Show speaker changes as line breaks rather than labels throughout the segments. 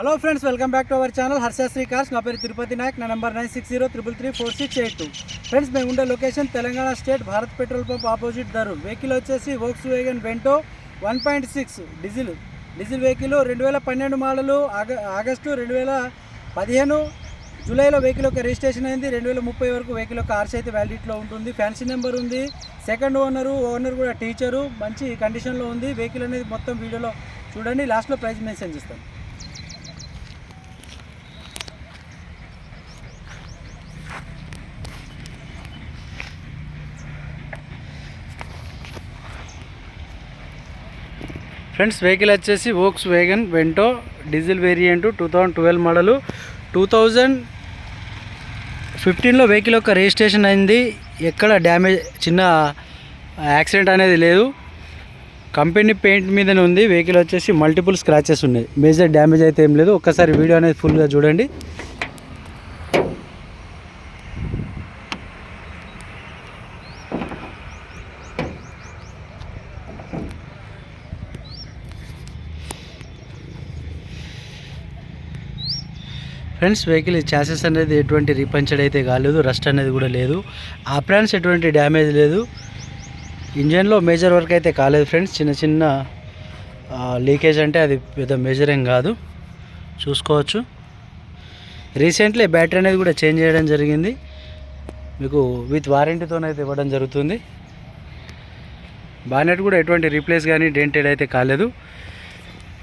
Hello friends welcome back to our channel Harshasri cars నా పేరు తిరుపతి నాయక్ నా number nine six zero triple three four six eight two friends మేము ఉండే location Telangana state Bharat petrol pump opposite Dharur vehicle వచ్చేసి Volkswagen Vento one point six diesel diesel vehicle రెండు వేల పన్నెండు model ఆగ ఆగస్టు రెండు వేల పదిహేను జూలైలో వెహికల్ యొక్క రిజిస్ట్రేషన్ అయింది. రెండు వేల ముప్పై వరకు వెహికల్ యొక్క ఆర్సీ అయితే వ్యాలిడిటీలో ఉంటుంది. ఫ్యాన్సీ నెంబర్ ఉంది. సెకండ్ ఓనరు ఓనర్ కూడా టీచరు మంచి కండిషన్లో ఉంది. వెహికల్ అనేది మొత్తం వీడియోలో చూడండి. లాస్ట్లో ప్రైస్ మెన్షన్ చేస్తాను. ఫ్రెండ్స్ వెహికల్ వచ్చేసి Volkswagen Vento diesel variant two thousand twelve model two thousand ఫిఫ్టీన్లో వెహికల్ యొక్క రిజిస్ట్రేషన్ అయింది. ఎక్కడ డ్యామేజ్ చిన్న యాక్సిడెంట్ అనేది లేదు. కంపెనీ పెయింట్ మీదనే ఉంది. వెహికల్ వచ్చేసి మల్టిపుల్ స్క్రాచెస్ ఉన్నాయి. మేజర్ డ్యామేజ్ అయితే ఏం లేదు. ఒక్కసారి వీడియో అనేది ఫుల్గా చూడండి. ఫ్రెండ్స్ వెహికల్ ఛాసెస్ అనేది ఎటువంటి రీపంచడ్ అయితే కాలేదు రస్ట్ అనేది కూడా లేదు. ఆప్రాన్స్ ఎటువంటి డ్యామేజ్ లేదు. ఇంజన్లో మేజర్ వర్క్ అయితే కాలేదు ఫ్రెండ్స్. చిన్న చిన్న లీకేజ్ అంటే అది పెద్ద మేజర్ ఏం కాదు. చూసుకోవచ్చు. రీసెంట్లీ బ్యాటరీ అనేది కూడా చేంజ్ చేయడం జరిగింది. మీకు విత్ వారంటీతోనైతే ఇవ్వడం జరుగుతుంది. బానెట్ కూడా ఎటువంటి రీప్లేస్ కానీ డెంటెడ్ అయితే కాలేదు.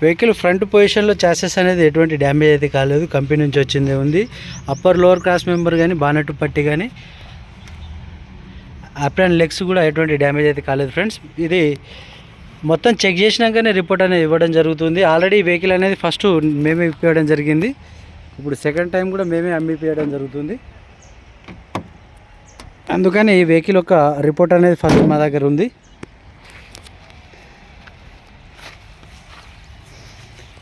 వెహికల్ ఫ్రంట్ పొజిషన్లో చాసెస్ అనేది ఎటువంటి డ్యామేజ్ అయితే కాలేదు. కంపెనీ నుంచి వచ్చిందే ఉంది. అప్పర్ లోవర్ క్లాస్ మెంబర్ కానీ బానట్టు పట్టి కానీ అప్ అండ్ లెగ్స్ కూడా ఎటువంటి డ్యామేజ్ అయితే కాలేదు ఫ్రెండ్స్. ఇది మొత్తం చెక్ చేసినాకనే రిపోర్ట్ అనేది ఇవ్వడం జరుగుతుంది. ఆల్రెడీ వెహికల్ అనేది ఫస్ట్ మేమే ఇప్పించడం జరిగింది. ఇప్పుడు సెకండ్ టైం కూడా మేమే అమ్మిపియడం జరుగుతుంది. అందుకని ఈ వెహికల్ యొక్క రిపోర్ట్ అనేది ఫస్ట్ మా దగ్గర ఉంది.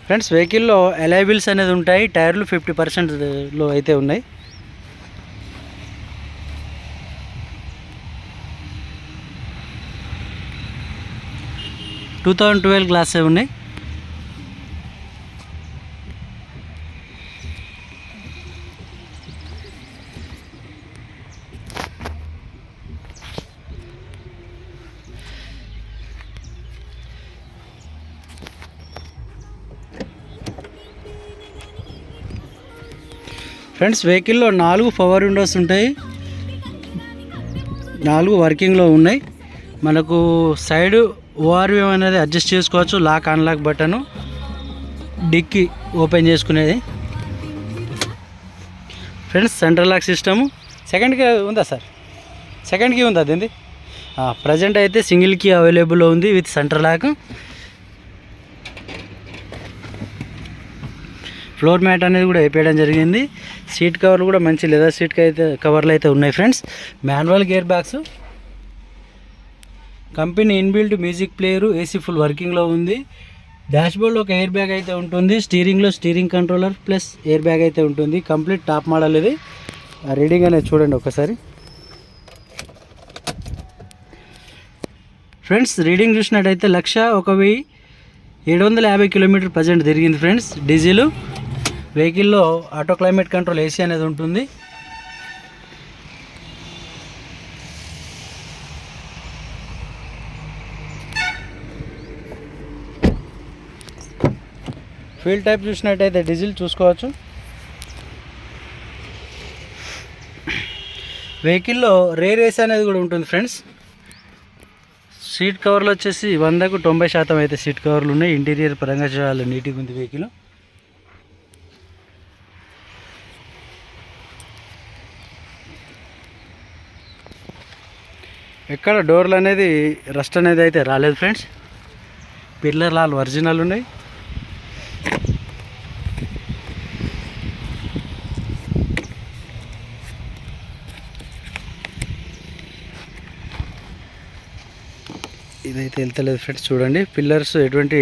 ఫ్రెండ్స్ వెహికల్లో అలైబిల్స్ అనేది ఉంటాయి. టైర్లు ఫిఫ్టీ పర్సెంట్లో అయితే ఉన్నాయి. టూ థౌజండ్ ట్వెల్వ్ గ్లాసే ఉన్నాయి. ఫ్రెండ్స్ వెహికల్లో నాలుగు పవర్ విండోస్ ఉంటాయి. నాలుగు వర్కింగ్లో ఉన్నాయి. మనకు సైడ్ ఓఆర్వీఎం అనేది అడ్జస్ట్ చేసుకోవచ్చు lock unlock button. Dicky open చేసుకునేది. Friends central lock system. సెకండ్కి ఉందా సార్? సెకండ్కి ఉందా దీనిది? ప్రజెంట్ అయితే సింగిల్ కీ అవైలబుల్లో ఉంది with centre lock. Floor mat అనేది కూడా వేపేయడం జరిగింది. సీట్ కవర్లు కూడా మంచి లెదర్ సీట్ అయితే కవర్లు అయితే ఉన్నాయి friends. Manual gear bags company inbuilt music player AC full వర్కింగ్లో ఉంది. డాష్బోర్డ్లో ఒక ఎయిర్ బ్యాగ్ అయితే ఉంటుంది. స్టీరింగ్లో steering controller plus air bag అయితే ఉంటుంది. కంప్లీట్ టాప్ మోడల్ ఇది. రీడింగ్ అనేది చూడండి ఒకసారి. ఫ్రెండ్స్ రీడింగ్ చూసినట్టయితే లక్ష ఒక వెయ్యి ఏడు వందల యాభై కిలోమీటర్ ప్రజెంట్ తిరిగింది ఫ్రెండ్స్. డీజిలు వెహికల్లో ఆటో క్లైమేట్ కంట్రోల్ ఏసీ అనేది ఉంటుంది. ఫీల్ టైప్ చూసినట్టయితే డీజిల్ చూసుకోవచ్చు. వెహికల్లో రేర్ ఏసీ అనేది కూడా ఉంటుంది ఫ్రెండ్స్. సీట్ కవర్లు వచ్చేసి వందకు తొంభై శాతం అయితే సీట్ కవర్లు ఉన్నాయి. ఇంటీరియర్ పరంగా చాలా నీట్గా ఉంది వెహికల్. ఎక్కడ డోర్లు అనేది రస్ట్ అనేది అయితే రాలేదు ఫ్రెండ్స్. పిల్లర్ లాల్ ఒరిజినల్ ఉన్నాయి. ఇదైతే వెళ్తలేదు ఫ్రెండ్స్ చూడండి. పిల్లర్స్ ఎటువంటి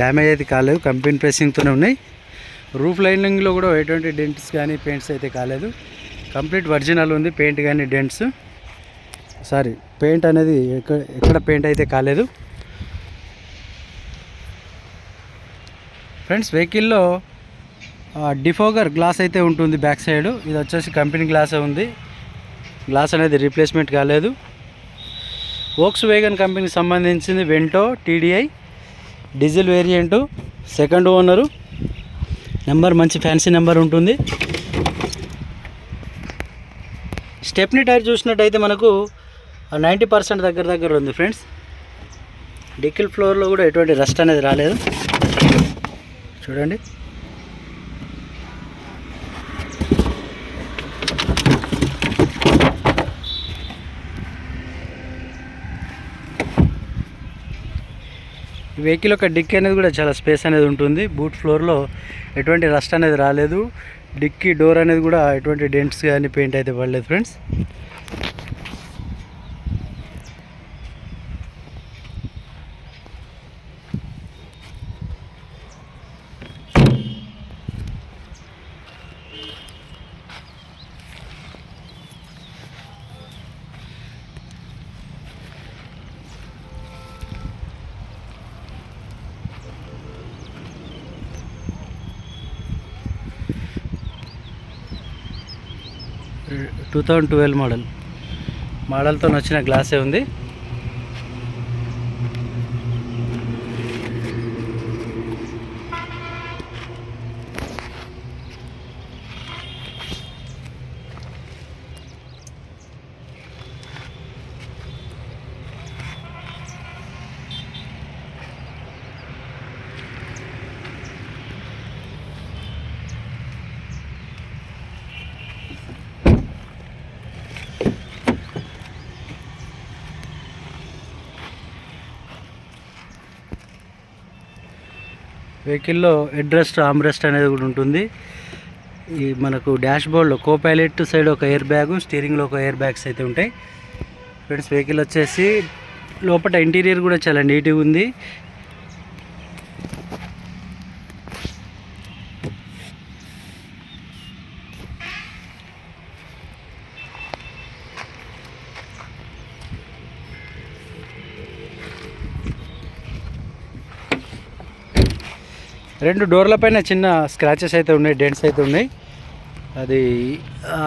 డ్యామేజ్ అయితే కాలేదు కంపెనీ ప్రెసింగ్తోనే ఉన్నాయి. రూఫ్ లైనింగ్లో కూడా ఎటువంటి డెంట్స్ కానీ పెయింట్స్ అయితే కాలేదు. కంప్లీట్ ఒరిజినల్ ఉంది పెయింట్ కానీ డెంట్స్. సారీ పెయింట్ అనేది ఎక్కడ ఎక్కడ పెయింట్ అయితే కాలేదు. ఫ్రెండ్స్ వెహికల్లో డిఫోగర్ గ్లాస్ అయితే ఉంటుంది బ్యాక్ సైడ్. ఇది వచ్చేసి కంపెనీ గ్లాసే ఉంది. గ్లాస్ అనేది రీప్లేస్మెంట్ కాలేదు. వోక్స్ వేగన్ కంపెనీకి సంబంధించింది Vento TDI diesel variant second owner. Number మంచి ఫ్యాన్సీ నెంబర్ ఉంటుంది. స్టెప్నీ టైర్ చూసినట్టయితే మనకు నైంటీ పర్సెంట్ దగ్గర దగ్గర ఉంది ఫ్రెండ్స్. డికిల్ ఫ్లోర్లో కూడా ఎటువంటి రస్ట్ అనేది రాలేదు. చూడండి. వెహికల్ యొక్క డిక్కీ అనేది కూడా చాలా స్పేస్ అనేది ఉంటుంది. బూట్ ఫ్లోర్లో ఎటువంటి రస్ట్ అనేది రాలేదు. డిక్కీ డోర్ అనేది కూడా ఎటువంటి డెంట్స్ కానీ పెయింట్ అయితే పడలేదు friends. Two thousand twelve model. మోడల్తో వచ్చిన గ్లాసే ఉంది. వెహికల్లో హెడ్ ఆమ్రెస్ట్ అనేది కూడా ఉంటుంది. ఈ మనకు డాష్ బోర్డ్లో కో పైలట్ సైడ్ ఒక ఎయిర్ బ్యాగ్ స్టీరింగ్లో ఒక ఎయిర్ బ్యాగ్స్ అయితే ఉంటాయి. ఫ్రెండ్స్ వెహికల్ వచ్చేసి లోపల ఇంటీరియర్ కూడా చాలా నీట్గా ఉంది. రెండు డోర్ల పైన చిన్న స్క్రాచెస్ అయితే ఉన్నాయి డెంట్స్ అయితే ఉన్నాయి. అది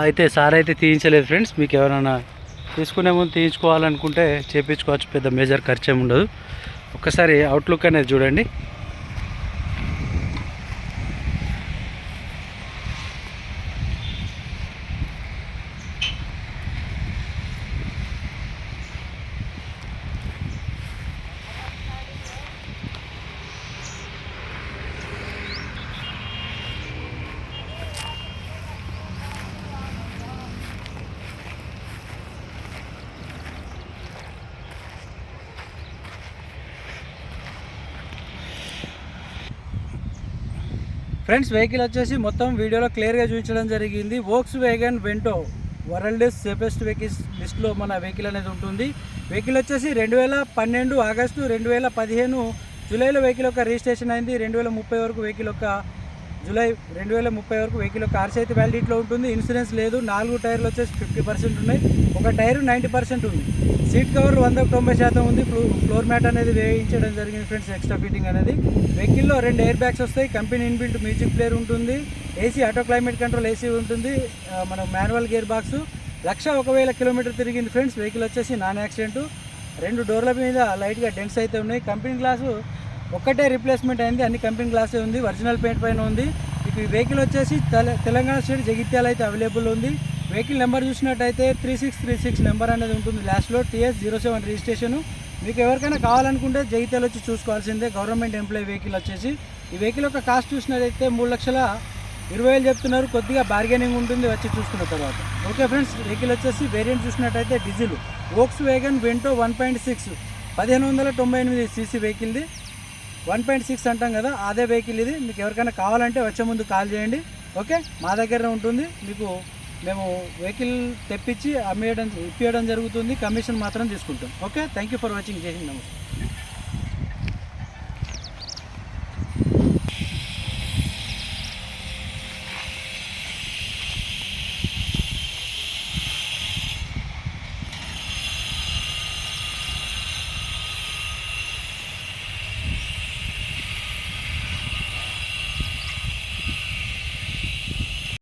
అయితే సార్ అయితే తీయించలేదు ఫ్రెండ్స్ మీకు ఎవరైనా తీసుకునే ముందు తీయించుకోవాలనుకుంటే చేయించుకోవచ్చు పెద్ద మేజర్ ఖర్చు ఏమి ఉండదు. ఒకసారి అవుట్లుక్ అనేది చూడండి. ఫ్రెండ్స్ వెహికల్ వచ్చేసి మొత్తం వీడియోలో క్లియర్గా చూపించడం జరిగింది. Volkswagen Vento world safest vehicles లిస్ట్లో మన వెహికల్ అనేది ఉంటుంది. వెహికల్ వచ్చేసి రెండు వేల పన్నెండు ఆగస్టు రెండు వేల పదిహేను జూలైలో వెహికల్ యొక్క రిజిస్ట్రేషన్ అయింది. రెండు వేల ముప్పై వరకు వెహికల్ యొక్క జూలై రెండు వేల ముప్పై వరకు వెహికల్ యొక్క అయితే వ్యాలిడిటీలో ఉంటుంది. ఇన్సూరెన్స్ లేదు. నాలుగు టైర్లు వచ్చేసి ఫిఫ్టీ పర్సెంట్ ఉన్నాయి. ఒక టైర్ నైంటీ పర్సెంట్ ఉంది. సీట్ కవర్ వందకు తొంభై శాతం ఉంది. ఫ్లోర్ మ్యాట్ అనేది వేయించడం జరిగింది ఫ్రెండ్స్ ఎక్స్ట్రా ఫిట్టింగ్ అనేది. వెహికల్లో రెండు ఎయిర్ బ్యాగ్స్ వస్తాయి. కంపెనీ ఇన్బిల్ట్ మ్యూజిక్ ప్లేయర్ ఉంటుంది. AC auto climate control AC ఉంటుంది. మన మాన్యువల్ గేర్ బాక్స్. లక్ష ఒకవేల కిలోమీటర్ తిరిగింది ఫ్రెండ్స్. వెహికల్ వచ్చేసి నాన్ యాక్సిడెంట్. రెండు డోర్ల మీద లైట్గా డెన్స్ అయితే ఉన్నాయి. కంపెనీ గ్లాసు ఒక్కటే రీప్లేస్మెంట్ అయింది అన్ని కంపెనీ గ్లాసే ఉంది ఒరిజినల్ పెయింట్ పైన ఉంది. ఇక ఈ వెహికల్ వచ్చేసి తెల- తెలంగాణ స్టేట్ జగిత్యాల అయితే అవైలబుల్ ఉంది. వెహికల్ నెంబర్ చూసినట్టయితే three six three six number అనేది ఉంటుంది లాస్ట్లో టీఎస్ జీరో సెవెన్ రిజిస్ట్రేషన్ మీకు ఎవరికైనా కావాలనుకుంటే జగిత్యాల వచ్చి చూసుకోవాల్సిందే గవర్నమెంట్ ఎంప్లాయీ వెహికల్ వచ్చేసి. ఈ వెహికల్ యొక్క కాస్ట్ చూసినట్టయితే మూడు లక్షల ఇరవై వేలు చెప్తున్నారు. కొద్దిగా బార్గెనింగ్ ఉంటుంది వచ్చి చూసుకున్న తర్వాత. ఓకే ఫ్రెండ్స్ వెహికల్ వచ్చేసి వేరియంట్ చూసినట్టయితే diesel Volkswagen Vento one point six పదిహేను వందల తొంభై ఎనిమిది సీసీ వెహికల్ది వన్ పాయింట్ సిక్స్ అంటాం కదా అదే వెహికల్ ఇది. మీకు ఎవరికైనా కావాలంటే వచ్చే ముందు కాల్ చేయండి. ఓకే? మా దగ్గర ఉంటుంది. మీకు మేము వెహికల్ తెప్పించి అమ్మేయడం ఇప్పించడం జరుగుతుంది. కమిషన్ మాత్రం తీసుకుంటాం. Okay? Thank you for watching. జై హింద్. నమస్తే.